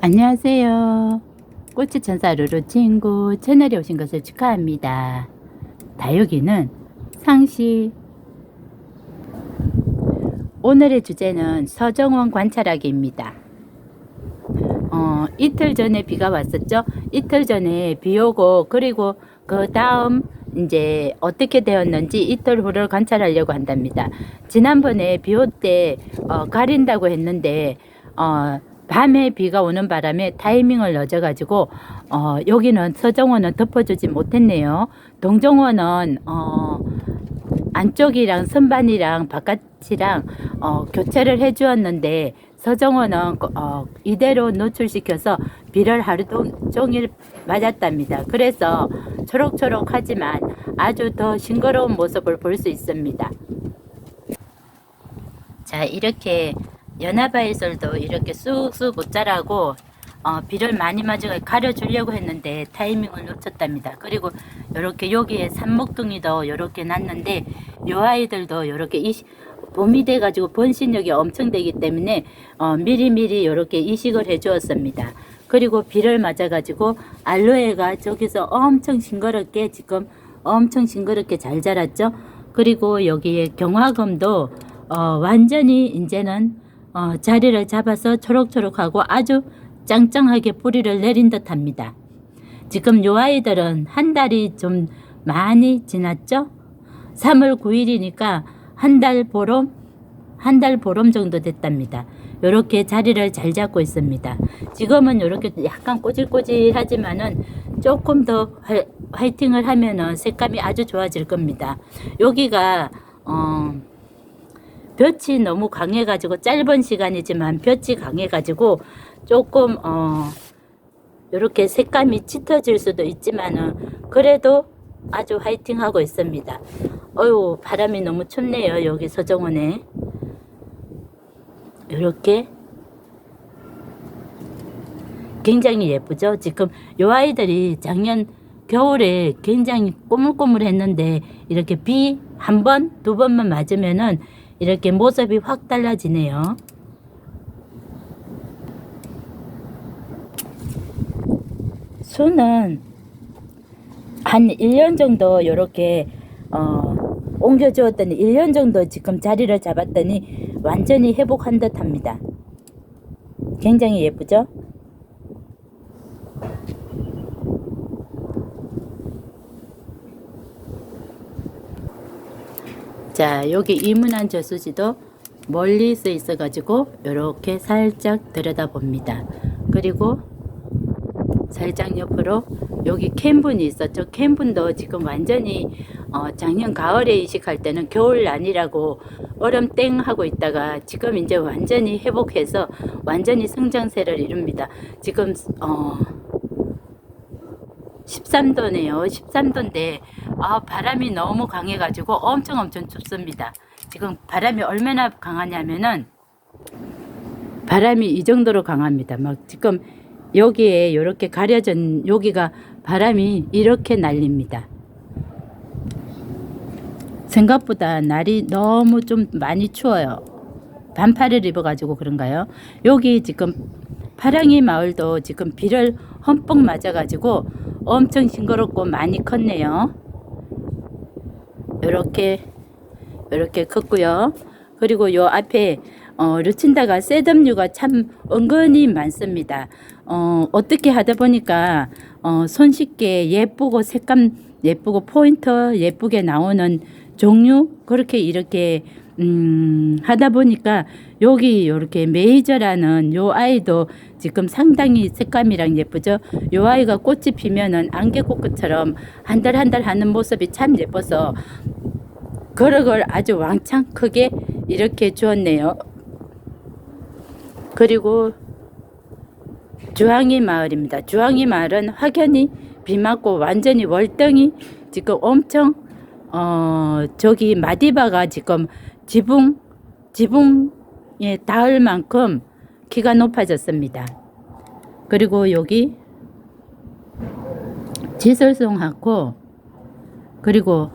안녕하세요. 꽃의 천사 루루 친구 채널에 오신 것을 축하합니다. 다육이는 상시. 오늘의 주제는 서정원 관찰하기입니다. 어, 이틀 전에 비가 왔었죠. 이틀 전에 비 오고 그리고 그 다음 이제 어떻게 되었는지 이틀 후를 관찰하려고 한답니다. 지난번에 비 올때 어, 가린다고 했는데 어, 밤에 비가 오는 바람에 타이밍을 늦어가지고 어, 여기는 서정원은 덮어주지 못했네요. 동정원은 어, 안쪽이랑 선반이랑 바깥이랑 어, 교체를 해주었는데 서정원은 어, 이대로 노출시켜서 비를 하루 동- 종일 맞았답니다. 그래서 초록초록하지만 아주 더 싱거로운 모습을 볼 수 있습니다. 자 이렇게 연하바이솔도 이렇게 쑥쑥 못 자라고 어, 비를 많이 걸 가려주려고 했는데 타이밍을 놓쳤답니다. 그리고 이렇게 여기에 산목둥이도 이렇게 났는데 요 아이들도 이렇게 이 봄이 돼가지고 번식력이 엄청 되기 때문에 어, 미리미리 이렇게 이식을 해주었습니다. 그리고 비를 맞아가지고 알로에가 저기서 엄청 싱그럽게 지금 엄청 싱그럽게 잘 자랐죠. 그리고 여기에 경화금도 어, 완전히 이제는 어, 자리를 잡아서 초록초록하고 아주 짱짱하게 뿌리를 내린 듯 합니다. 지금 요 아이들은 한 달이 좀 많이 지났죠? 3월 9일이니까 한 달 보름, 한 달 보름 정도 됐답니다. 요렇게 자리를 잘 잡고 있습니다. 지금은 요렇게 약간 꼬질꼬질하지만은 조금 더 화, 화이팅을 하면은 색감이 아주 좋아질 겁니다. 여기가, 어, 볕이 너무 강해가지고 짧은 시간이지만 볕이 강해가지고 조금 어 이렇게 색감이 짙어질 수도 있지만은 그래도 아주 화이팅 하고 있습니다. 어유 바람이 너무 춥네요 여기 서정원에 이렇게 굉장히 예쁘죠. 지금 요 아이들이 작년 겨울에 굉장히 꼬물꼬물했는데 이렇게 비 한 번, 두 번만 맞으면은 이렇게 모습이 확 달라지네요. 수는 한 1년 정도 이렇게 어, 옮겨주었더니 1년 정도 지금 자리를 잡았더니 완전히 회복한 듯 합니다. 굉장히 예쁘죠? 자, 여기 이문한 저수지도 멀리 서 있어 가지고 이렇게 살짝 들여다봅니다. 그리고 살짝 옆으로 여기 캔분이 있었죠. 캔분도 지금 완전히 어, 작년 가을에 이식할 때는 겨울 아니라고 얼음 땡 하고 있다가 지금 이제 완전히 회복해서 완전히 성장세를 이룹니다. 지금 어 13도네요. 13도인데 아, 바람이 너무 강해가지고 엄청 엄청 춥습니다. 지금 바람이 얼마나 강하냐면은 바람이 이 정도로 강합니다. 막 지금 여기에 이렇게 가려진 여기가 바람이 이렇게 날립니다. 생각보다 날이 너무 좀 많이 추워요. 반팔을 입어가지고 그런가요? 여기 지금 파랑이 마을도 지금 비를 흠뻑 맞아가지고 엄청 싱거럽고 많이 컸네요. 이렇게 이렇게 컸고요. 그리고 요 앞에 어, 르친다가 셋업류가 참 은근히 많습니다. 어, 어떻게 하다 보니까 어, 손쉽게 예쁘고 색감 예쁘고 포인트 예쁘게 나오는 종류 그렇게 이렇게 음, 하다 보니까 여기 이렇게 메이저라는 요 아이도 지금 상당히 색감이랑 예쁘죠. 요 아이가 꽃이 피면은 안개꽃처럼 한 달 한 달 하는 모습이 참 예뻐서 걸 아주 왕창 크게 이렇게 주었네요. 그리고 주황이 마을입니다. 주황이 마을은 확연히 비 맞고 완전히 월등히 지금 엄청 어 저기 마디바가 지금 지붕 지붕에 닿을 만큼 키가 높아졌습니다. 그리고 여기 지설송하고 그리고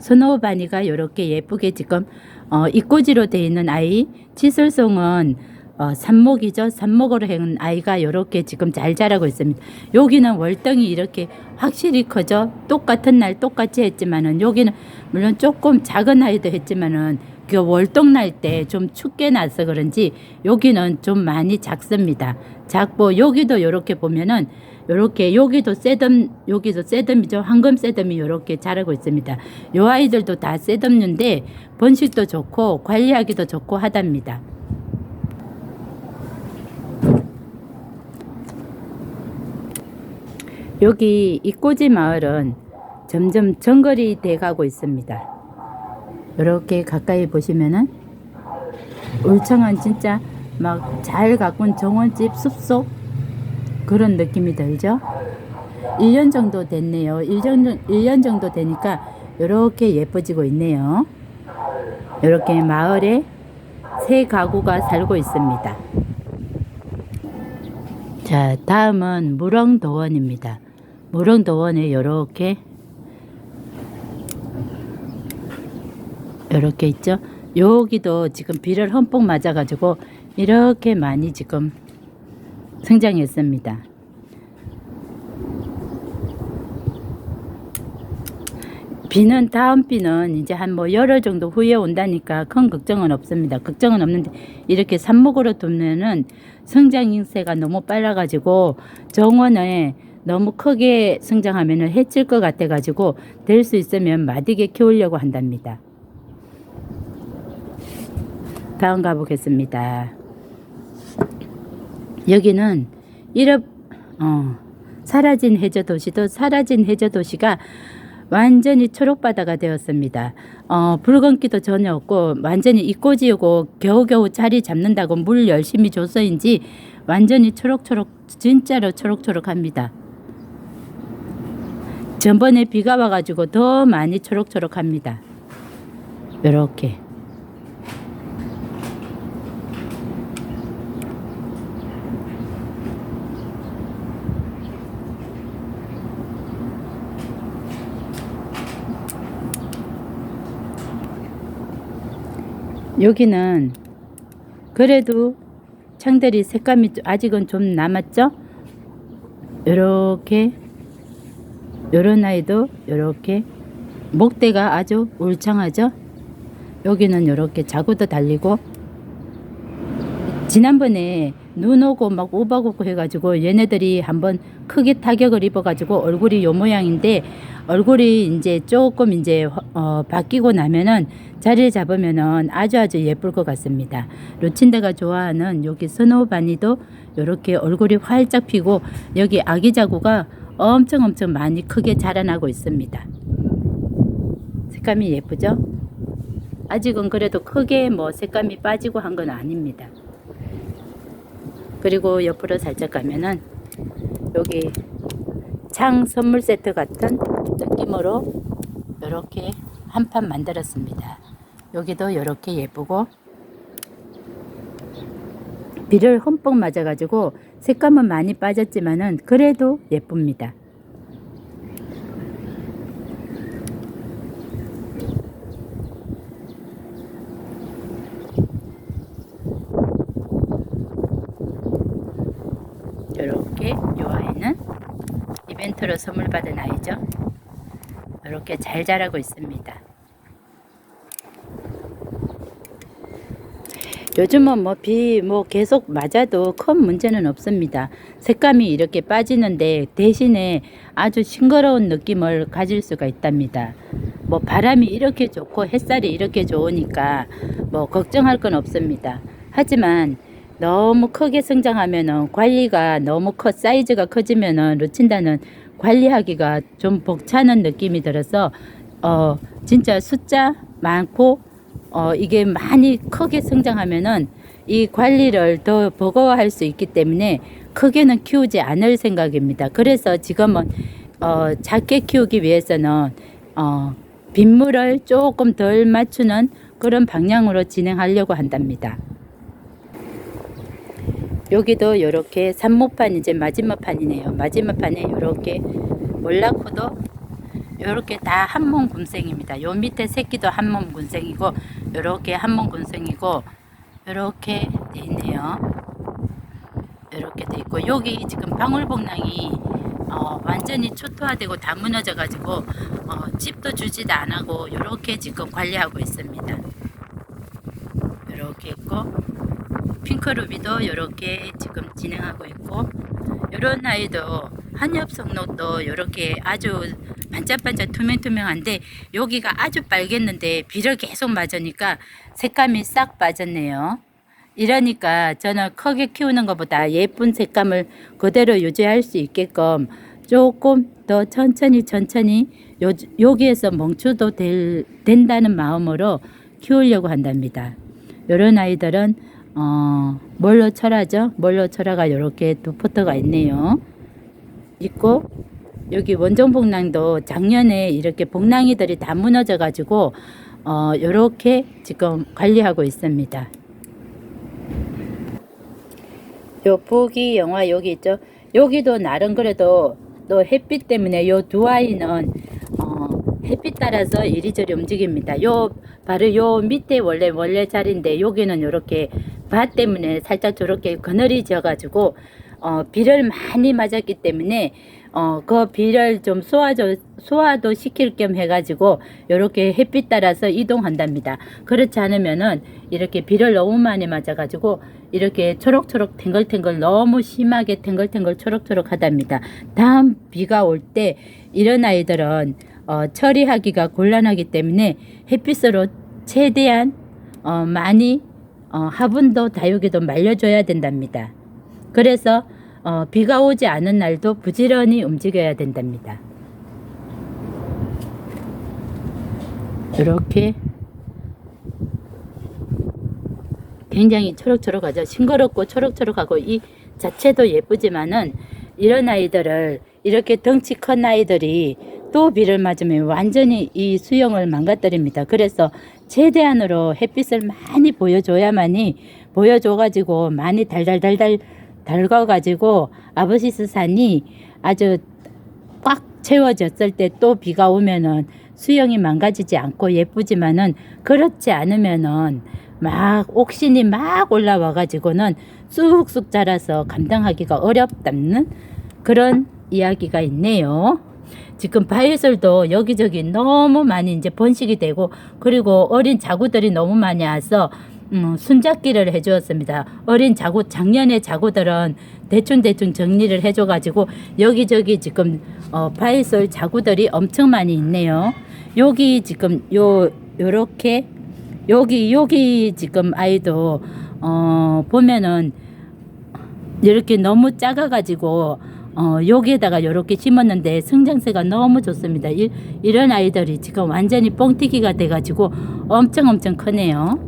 스노우바니가 이렇게 예쁘게 지금 어, 입꼬지로 되어 있는 아이 치설송은 어, 삽목이죠. 삽목으로 한 아이가 이렇게 지금 잘 자라고 있습니다. 여기는 월등히 이렇게 확실히 커져. 똑같은 날 똑같이 했지만은 여기는 물론 조금 작은 아이도 했지만은 그 월동 날 때 좀 춥게 나서 그런지 여기는 좀 많이 작습니다. 작고 여기도 이렇게 보면은 요렇게 여기도 세덤 여기도 세덤이죠 황금 세덤이 요렇게 자라고 있습니다. 요 아이들도 다 세덤류인데 번식도 좋고 관리하기도 좋고 하답니다. 여기 이꼬지 마을은 점점 정글이 돼가고 있습니다. 이렇게 가까이 보시면은 울창한 진짜 막 잘 가꾼 정원집 숲속 그런 느낌이 들죠? 1년 정도 됐네요. 1년, 1년 정도 되니까 이렇게 예뻐지고 있네요. 이렇게 마을에 새 가구가 살고 있습니다. 자, 다음은 무릉도원입니다. 무릉도원에 이렇게 이렇게 있죠. 여기도 지금 비를 흠뻑 맞아가지고 이렇게 많이 지금 성장했습니다. 비는 다음 비는 이제 한 뭐 열흘 정도 후에 온다니까 큰 걱정은 없습니다. 걱정은 없는데 이렇게 삽목으로 두면은 성장 인세가 너무 빨라가지고 정원에 너무 크게 성장하면은 해칠 것 같아가지고 될 수 있으면 마디게 키우려고 한답니다. 다음 가보겠습니다. 여기는 이럽 어, 사라진 해저 도시도 사라진 해저 도시가 완전히 초록바다가 되었습니다. 어, 붉은기도 전혀 없고 완전히 이꼬지고 겨우겨우 자리 잡는다고 물 열심히 줘서인지 완전히 초록초록 진짜로 초록초록합니다. 전번에 비가 와가지고 더 많이 초록초록합니다. 이렇게. 여기는 그래도 창들이 색감이 좀- 아직은 좀 남았죠? 요렇게 요런 아이도 요렇게 목대가 아주 울창하죠? 여기는 요렇게 자구도 달리고 지난번에 눈 오고 막 오바고고 해가지고 얘네들이 한번 크게 타격을 입어가지고 얼굴이 요 모양인데 얼굴이 이제 조금 이제 어, 바뀌고 나면은 자리를 잡으면은 아주 아주 예쁠 것 같습니다. 루친다가 좋아하는 여기 스노바니도 이렇게 얼굴이 활짝 피고 여기 아기 자구가 엄청 엄청 많이 크게 자라나고 있습니다. 색감이 예쁘죠? 아직은 그래도 크게 뭐 색감이 빠지고 한 건 아닙니다. 그리고 옆으로 살짝 가면은 여기 창 선물 세트 같은 느낌으로 이렇게 한 판 만들었습니다. 여기도 이렇게 예쁘고 비를 흠뻑 맞아가지고 색감은 많이 빠졌지만은 그래도 예쁩니다. 이렇게 요 아이는 이벤트로 선물 받은 아이죠. 이렇게 잘 자라고 있습니다. 요즘은 뭐비뭐 계속 맞아도 큰 문제는 없습니다. 색감이 이렇게 빠지는데 대신에 아주 싱그러운 느낌을 가질 수가 있답니다. 뭐 바람이 이렇게 좋고 햇살이 이렇게 좋으니까 뭐 걱정할 건 없습니다. 하지만 너무 크게 성장하면은 관리가 너무 커 사이즈가 커지면은 루친다는 관리하기가 좀 벅차는 느낌이 들어서 어 진짜 숫자 많고 어 이게 많이 크게 성장하면은 이 관리를 더 버거워할 수 있기 때문에 크게는 키우지 않을 생각입니다. 그래서 지금은 어 작게 키우기 위해서는 어 빗물을 조금 덜 맞추는 그런 방향으로 진행하려고 한답니다. 여기도 이렇게 산모판 이제 마지막 판이네요. 마지막 판에 이렇게 몰라코도 이렇게 다 한몸 군생입니다. 요 밑에 새끼도 한몸 군생이고 이렇게 한몸 군생이고 이렇게 돼 있네요. 이렇게 돼 있고 여기 지금 방울복랑이 어, 완전히 초토화되고 다 무너져 가지고 어, 집도 주지도 안 하고 이렇게 지금 관리하고 있습니다. 이렇게 있고 핑크루비도 이렇게 지금 진행하고 있고 이런 아이도 한엽성록도 이렇게 아주 반짝반짝 투명투명한데 여기가 아주 빨갰는데 비를 계속 맞으니까 색감이 싹 빠졌네요. 이러니까 저는 크게 키우는 것보다 예쁜 색감을 그대로 유지할 수 있게끔 조금 더 천천히 천천히 요, 여기에서 멈춰도 될, 된다는 마음으로 키우려고 한답니다. 이런 아이들은 어, 뭘로 철하죠? 뭘로 철화가 이렇게 두 포터가 있네요. 있고 여기 원종복랑도 작년에 이렇게 복랑이들이 다 무너져 가지고 어, 이렇게 지금 관리하고 있습니다. 요 보기 영화 여기 있죠. 여기도 나름 그래도 또 햇빛 때문에 요 두 아이는 어, 햇빛 따라서 이리저리 움직입니다. 요 바로 요 밑에 원래 원래 자리인데 여기는 이렇게 밭 때문에 살짝 저렇게 그늘이 져가지고 어, 비를 많이 맞았기 때문에 어, 그 비를 좀 소화도, 소화도 시킬 겸 해가지고, 요렇게 햇빛 따라서 이동한답니다. 그렇지 않으면은, 이렇게 비를 너무 많이 맞아가지고, 이렇게 초록초록 탱글탱글 너무 심하게 탱글탱글 초록초록 하답니다. 다음 비가 올 때, 이런 아이들은, 어, 처리하기가 곤란하기 때문에, 햇빛으로 최대한, 어, 많이, 어, 화분도 다육이도 말려줘야 된답니다. 그래서, 어, 비가 오지 않은 날도 부지런히 움직여야 된답니다. 이렇게 굉장히 초록초록하죠. 싱그럽고 초록초록하고 이 자체도 예쁘지만은 이런 아이들을 이렇게 덩치 큰 아이들이 또 비를 맞으면 완전히 이 수영을 망가뜨립니다. 그래서 최대한으로 햇빛을 많이 보여줘야만이 보여줘가지고 많이 달달달달 달궈가지고 아버시스 산이 아주 꽉 채워졌을 때 또 비가 오면은 수영이 망가지지 않고 예쁘지만은 그렇지 않으면은 막 옥신이 막 올라와 가지고는 쑥쑥 자라서 감당하기가 어렵다는 그런 이야기가 있네요. 지금 바이솔도 여기저기 너무 많이 이제 번식이 되고 그리고 어린 자구들이 너무 많이 와서 음, 순잡기를 해주었습니다. 어린 자구 작년에 자구들은 대충 대충 정리를 해줘가지고 여기저기 지금 어, 바이솔 자구들이 엄청 많이 있네요. 여기 지금 요 요렇게 여기 여기 지금 아이도 어, 보면은 이렇게 너무 작아가지고 어, 여기에다가 이렇게 심었는데 성장세가 너무 좋습니다. 이, 이런 아이들이 지금 완전히 뻥튀기가 돼가지고 엄청 엄청 크네요.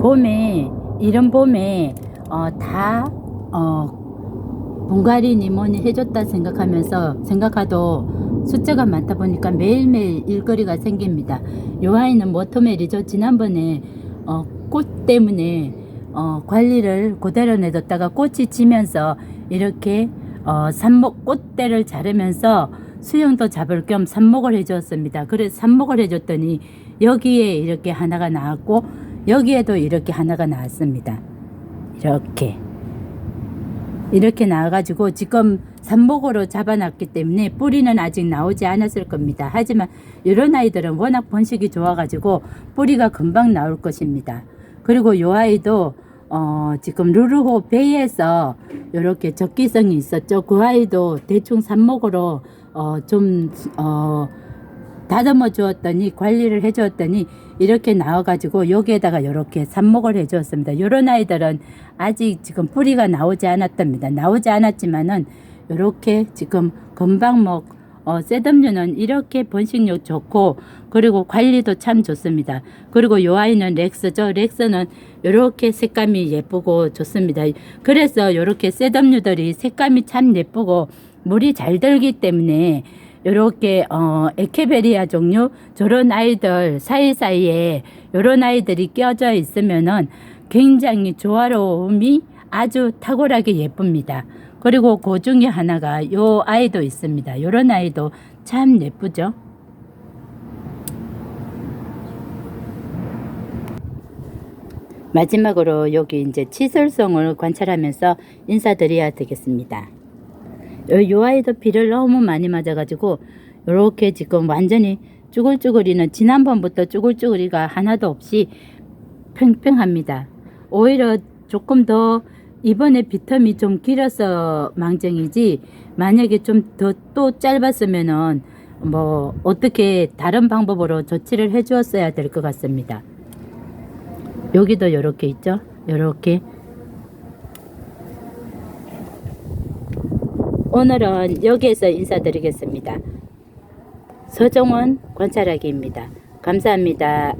봄에 이런 봄에 어, 다 어, 분갈이니 뭐니 해줬다 생각하면서 생각하도 숫자가 많다 보니까 매일매일 일거리가 생깁니다. 요 아이는 워터멜이죠. 지난번에 어, 꽃 때문에 어, 관리를 그대로 내뒀다가 꽃이 지면서 이렇게 어, 삽목 꽃대를 자르면서 수영도 잡을 겸 삽목을 해주었습니다. 그래서 삽목을 해줬더니 여기에 이렇게 하나가 나왔고 여기에도 이렇게 하나가 나왔습니다. 이렇게 이렇게 나와가지고 지금 삽목으로 잡아놨기 때문에 뿌리는 아직 나오지 않았을 겁니다. 하지만 이런 아이들은 워낙 번식이 좋아가지고 뿌리가 금방 나올 것입니다. 그리고 이 아이도 어, 지금 루루호 베이에서 이렇게 적기성이 있었죠. 그 아이도 대충 삽목으로 어, 좀 어, 다듬어 주었더니 관리를 해 주었더니 이렇게 나와 가지고 여기에다가 이렇게 삽목을 해 주었습니다. 이런 아이들은 아직 지금 뿌리가 나오지 않았답니다. 나오지 않았지만은 이렇게 지금 먹 어, 셋업류는 이렇게 번식력 좋고 그리고 관리도 참 좋습니다. 그리고 요 아이는 렉스죠. 렉스는 이렇게 색감이 예쁘고 좋습니다. 그래서 이렇게 셋업류들이 색감이 참 예쁘고 물이 잘 들기 때문에 요렇게 어 에케베리아 종류 저런 아이들 사이사이에 요런 아이들이 껴져 있으면은 굉장히 조화로움이 아주 탁월하게 예쁩니다. 그리고 그 중에 하나가 요 아이도 있습니다. 요런 아이도 참 예쁘죠? 마지막으로 여기 이제 치솔송을 관찰하면서 인사드려야 되겠습니다. 요, 아이도 비를 너무 많이 맞아가지고 이렇게 지금 완전히 쭈글쭈글이는 지난번부터 쭈글쭈글이가 하나도 없이 팽팽합니다. 오히려 조금 더 이번에 비텀이 좀 길어서 망정이지 만약에 좀 더 또 짧았으면은 뭐 어떻게 다른 방법으로 조치를 해 주었어야 될 것 같습니다. 여기도 요렇게 있죠? 요렇게 오늘은 여기에서 인사드리겠습니다. 서정원 관찰하기입니다. 감사합니다.